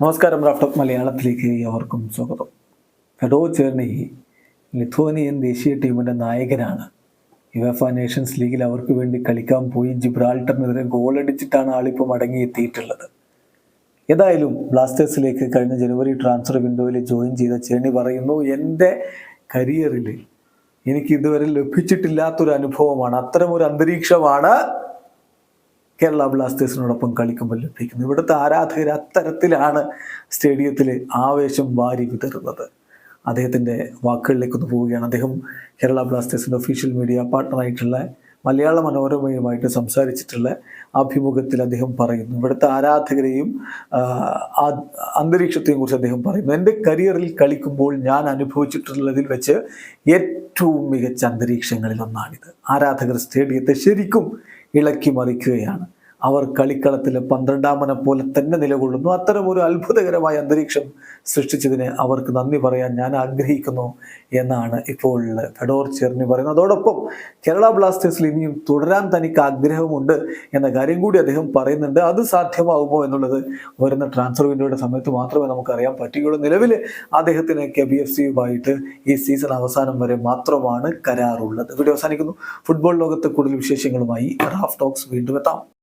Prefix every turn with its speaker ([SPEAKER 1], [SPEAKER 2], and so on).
[SPEAKER 1] നമസ്കാരം റാഫ്റ്റോക്ക് മലയാളത്തിലേക്ക് അവർക്കും സ്വാഗതം. ഫെഡോ ചേർണി ലിഥുവനിയൻ ദേശീയ ടീമിന്റെ നായകനാണ്. യുവഫ നേഷൻസ് ലീഗിൽ അവർക്ക് വേണ്ടി കളിക്കാൻ പോയി ജിബ്രാൾട്ടറിനെതിരെ ഗോളടിച്ചിട്ടാണ് ആളിപ്പോൾ മടങ്ങിയെത്തിയിട്ടുള്ളത്. ഏതായാലും ബ്ലാസ്റ്റേഴ്സിലേക്ക് കഴിഞ്ഞ ജനുവരി ട്രാൻസ്ഫർ വിൻഡോയിൽ ജോയിൻ ചെയ്ത ചേണി പറയുന്നു എന്റെ കരിയറിൽ എനിക്ക് ഇതുവരെ ലഭിച്ചിട്ടില്ലാത്തൊരു അനുഭവമാണ് അത്തരമൊരു അന്തരീക്ഷമാണ് കേരള ബ്ലാസ്റ്റേഴ്സിനോടൊപ്പം കളിക്കുമ്പോൾ ലഭിക്കുന്നത്. ഇവിടുത്തെ ആരാധകർ അത്തരത്തിലാണ് സ്റ്റേഡിയത്തിൽ ആവേശം വാരി വിതറുന്നത്. അദ്ദേഹത്തിന്റെ വാക്കുകളിലേക്കൊന്ന് പോവുകയാണ്. അദ്ദേഹം കേരള ബ്ലാസ്റ്റേഴ്സിന്റെ ഒഫീഷ്യൽ മീഡിയ പാർട്ട്ണറായിട്ടുള്ള മലയാള മനോരമയുമായിട്ട് സംസാരിച്ചിട്ടുള്ള അഭിമുഖത്തിൽ അദ്ദേഹം പറയുന്നു. ഇവിടുത്തെ ആരാധകരെയും അന്തരീക്ഷത്തെയും കുറിച്ച് അദ്ദേഹം പറയുന്നു. എന്റെ കരിയറിൽ കളിക്കുമ്പോൾ ഞാൻ അനുഭവിച്ചിട്ടുള്ളതിൽ വെച്ച് ഏറ്റവും മികച്ച അന്തരീക്ഷങ്ങളിൽ ഒന്നാണിത്. ആരാധകർ സ്റ്റേഡിയത്തെ ശരിക്കും ഇളക്കി മറിക്കുകയാണ്. അവർ കളിക്കളത്തിൽ പന്ത്രണ്ടാമനെ പോലെ തന്നെ നിലകൊള്ളുന്നു. അത്തരം ഒരു അത്ഭുതകരമായ അന്തരീക്ഷം സൃഷ്ടിച്ചതിന് അവർക്ക് നന്ദി പറയാൻ ഞാൻ ആഗ്രഹിക്കുന്നു എന്നാണ് ഇപ്പോൾ ഫെഡോർ ചേർന്ന് പറയുന്നത്. അതോടൊപ്പം കേരള ബ്ലാസ്റ്റേഴ്സിൽ ഇനിയും തുടരാൻ തനിക്ക് ആഗ്രഹമുണ്ട് എന്ന കാര്യം കൂടി അദ്ദേഹം പറയുന്നുണ്ട്. അത് സാധ്യമാകുമോ എന്നുള്ളത് വരുന്ന ട്രാൻസ്ഫർ വിൻഡോയുടെ സമയത്ത് മാത്രമേ നമുക്കറിയാൻ പറ്റുകയുള്ളൂ. നിലവിൽ അദ്ദേഹത്തിന് കെ ബി എഫ് സിയുമായിട്ട് ഈ സീസൺ അവസാനം വരെ മാത്രമാണ് കരാറുള്ളത്. വീഡിയോ അവസാനിക്കുന്നു. ഫുട്ബോൾ ലോകത്ത് കൂടുതൽ വിശേഷങ്ങളുമായി റാഫ് ടോക്സ് വീണ്ടും എത്താം.